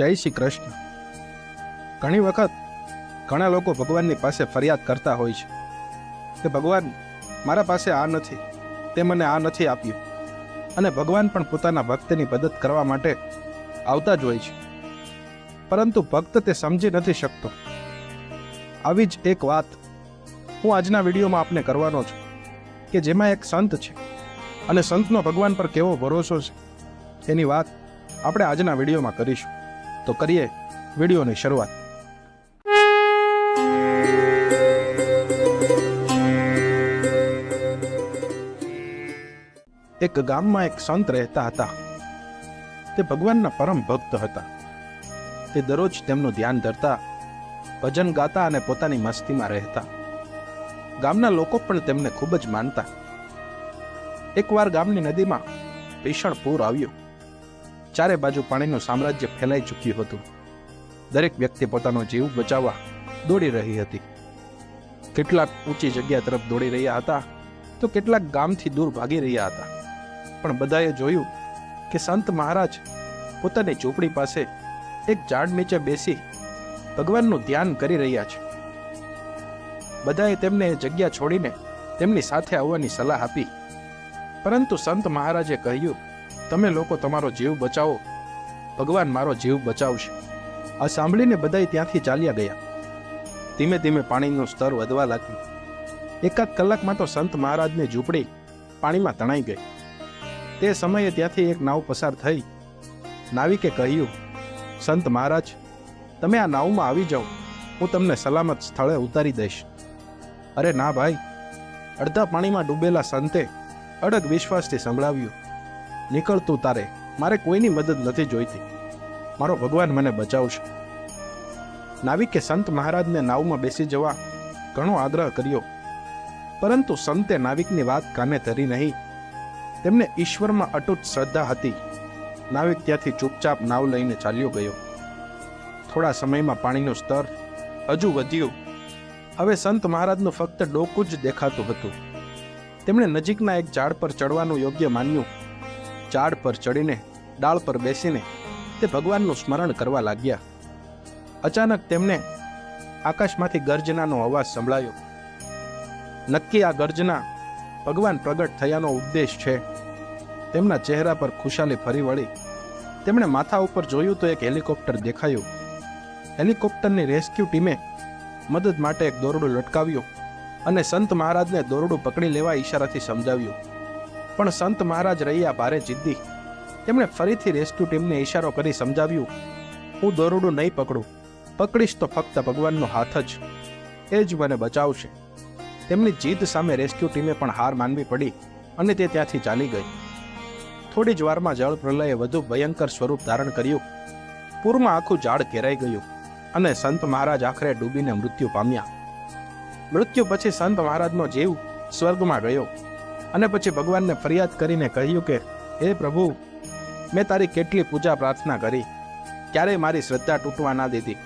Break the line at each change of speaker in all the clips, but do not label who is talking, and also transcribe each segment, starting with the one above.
જય શ્રી કૃષ્ણ. ઘણી વખત ઘણા લોકો ભગવાનની પાસે ફરિયાદ કરતા હોય છે કે ભગવાન મારા પાસે આ નથી, તે મને આ નથી આપ્યું. અને ભગવાન પણ પોતાના ભક્તની મદદ કરવા માટે આવતા જ હોય છે. પરંતુ ભક્ત તે સમજી નથી શકતો. આવી જ એક વાત હું આજના વિડીયોમાં આપને કરવાનો છું કે જેમાં એક સંત છે અને સંતનો ભગવાન પર કેવો ભરોસો છે, એની વાત આપણે આજના વિડીયોમાં કરીશું. તો કરીએ વિડીયોની શરૂઆત. એક ગામમાં એક સંત રહેતા હતા. તે ભગવાનના પરમ ભક્ત હતા. તે દરરોજ તેમનું ધ્યાન ધરતા, ભજન ગાતા અને પોતાની મસ્તીમાં રહેતા. ગામના લોકો પણ તેમને ખૂબ જ માનતા. એકવાર ગામની નદીમાં ભીષણ પૂર આવ્યું. ચારે બાજુ પાણીનું સામ્રાજ્ય ફેલાઈ ચૂક્યું હતું. દરેક વ્યક્તિ પોતાનો જીવ બચાવવા દોડી રહી હતી. કેટલાક ઊંચી જગ્યા તરફ દોડી રહ્યા હતા તો કેટલાક ગામથી દૂર ભાગી રહ્યા હતા. પણ બધાએ જોયું કે સંત મહારાજ પોતાની ઝૂંપડી પાસે એક ઝાડ નીચે બેસી ભગવાનનું ધ્યાન કરી રહ્યા છે. બધાએ તેમને એ જગ્યા છોડીને તેમની સાથે આવવાની સલાહ આપી. પરંતુ સંત મહારાજે કહ્યું તમે લોકો તમારો જીવ બચાવો. ભગવાન મારો જીવ બચાવશે. આ સાંભળીને બધાય ત્યાંથી ચાલ્યા ગયા. ધીમે ધીમે પાણીનું સ્તર વધવા લાગ્યું. એકાદ કલાકમાં તો સંત મહારાજની ઝૂંપડી પાણીમાં તણાઈ ગઈ. તે સમયે ત્યાંથી એક નાવ પસાર થઈ. નાવિકે કહ્યું, સંત મહારાજ, તમે આ નાવમાં આવી જાઓ. હું તમને સલામત સ્થળે ઉતારી દઈશ. અરે ના ભાઈ. અડધા પાણીમાં ડૂબેલા સંતે અડગ વિશ્વાસથી સંભળાવ્યું નીકળતું તારે, મારે કોઈની મદદ નથી જોઈતી. મારો ભગવાન મને બચાવશે. નાવિકે સંત મહારાજને નાવમાં બેસી જવા ઘણો આગ્રહ કર્યો. પરંતુ સંતે નાવિકની વાત કાને ધરી નહીં. તેમને ઈશ્વરમાં અટૂટ શ્રદ્ધા હતી. નાવિક ત્યાંથી ચૂપચાપ નાવ લઈને ચાલ્યો ગયો. થોડા સમયમાં પાણીનું સ્તર હજુ વધ્યું. હવે સંત મહારાજનું ફક્ત ડોકું જ દેખાતું હતું. તેમણે નજીકના એક ઝાડ પર ચડવાનું યોગ્ય માન્યું. ઝાડ પર ચડીને, ડાળ પર બેસીને તે ભગવાનનું સ્મરણ કરવા લાગ્યા. અચાનક તેમને આકાશમાંથી ગર્જનાનો અવાજ સંભળાયો. નક્કી આ ગર્જના ભગવાન પ્રગટ થયાનો ઉપદેશ છે. તેમના ચહેરા પર ખુશાલી ફરી વળી. તેમણે માથા ઉપર જોયું તો એક હેલિકોપ્ટર દેખાયું. હેલિકોપ્ટરની રેસ્ક્યુ ટીમે મદદ માટે એક દોરડું લટકાવ્યું અને સંત મહારાજને દોરડું પકડી લેવા ઈશારાથી સમજાવ્યું. પણ સંત મહારાજ રહ્યા ભારે જિદ્દી. તેમણે ફરીથી રેસ્ક્યુ ટીમને ઇશારો કરી સમજાવ્યું, હું દોરડું નહીં પકડું, પકડીશ તો ફક્ત ભગવાનનો હાથ જ. એ જ મને બચાવશે. તેમની જીદ સામે રેસ્ક્યુ ટીમે પણ હાર માનવી પડી અને તે ત્યાંથી ચાલી ગઈ. થોડી જ વારમાં જળ પ્રલયે વધુ ભયંકર સ્વરૂપ ધારણ કર્યું. પૂરમાં આખું ઝાડ ઘેરાઈ ગયું અને સંત મહારાજ આખરે ડૂબીને મૃત્યુ પામ્યા. મૃત્યુ પછી સંત મહારાજનો જીવ સ્વર્ગમાં ગયો. અને પછી ભગવાનને ફરિયાદ કરીને કહ્યું કે, હે પ્રભુ, મેં તારી કેટલી પૂજા પ્રાર્થના કરી. ક્યારેય મારી શ્રદ્ધા તૂટવા ના દીધી.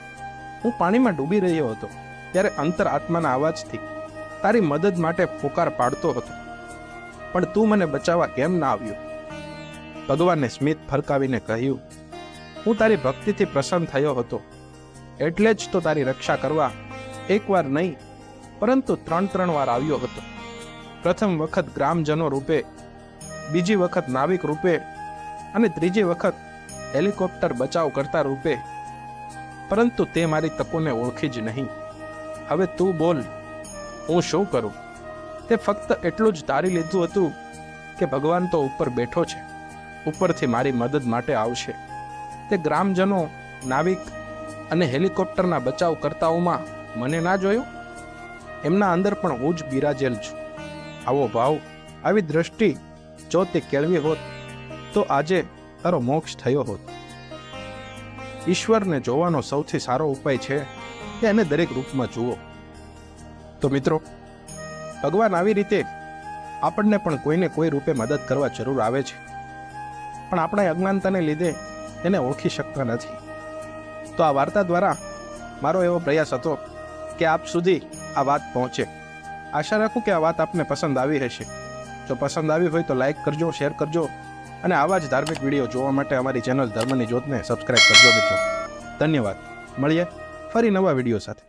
હું પાણીમાં ડૂબી રહ્યો હતો, ત્યારે અંતર આત્માના અવાજથી તારી મદદ માટે પોકાર પાડતો હતો. પણ તું મને બચાવવા કેમ ના આવ્યો? ભગવાને સ્મિત ફરકાવીને કહ્યું, હું તારી ભક્તિથી પ્રસન્ન થયો હતો. એટલે જ તો તારી રક્ષા કરવા એકવાર નહીં, પરંતુ ત્રણ ત્રણ વાર આવ્યો હતો. પ્રથમ વખત ગ્રામજનો રૂપે, બીજી વખત નાવિક રૂપે અને ત્રીજી વખત હેલિકોપ્ટર બચાવ કરતા રૂપે. પરંતુ તે મારી તકોને ઓળખી જ નહીં. હવે તું બોલ, હું શું કરું? તે ફક્ત એટલું જ તારી લીધું હતું કે ભગવાન તો ઉપર બેઠો છે, ઉપરથી મારી મદદ માટે આવશે. તે ગ્રામજનો, નાવિક અને હેલિકોપ્ટરના બચાવકર્તાઓમાં મને ના જોયું? એમના અંદર પણ હું જ બિરાજેલ છું. આવો ભાવ, આવી દ્રષ્ટિ જો તે કેળવી હોત, તો આજે તારો મોક્ષ થયો હોત. ઈશ્વરને જોવાનો સૌથી સારો ઉપાય છે કે એને દરેક રૂપમાં જુઓ. તો મિત્રો, ભગવાન આવી રીતે આપણને પણ કોઈને કોઈ રૂપે મદદ કરવા જરૂર આવે છે. પણ આપણા અજ્ઞાનતાને લીધે તેને ઓળખી શકતા નથી. તો આ વાર્તા દ્વારા મારો એવો પ્રયાસ હતો કે આપ સુધી આ વાત પહોંચે. આશા રાખું કે આ વાત આપને પસંદ આવી હશે જો પસંદ આવી હોય તો લાઈક કરજો શેર કરજો અને આવા જ ધાર્મિક વીડિયો જોવા માટે અમારી ચેનલ ધર્મની જ્યોતને સબસ્ક્રાઈબ કરજો મિત્રો. ધન્યવાદ. મળીએ ફરી નવા વીડિયો સાથે.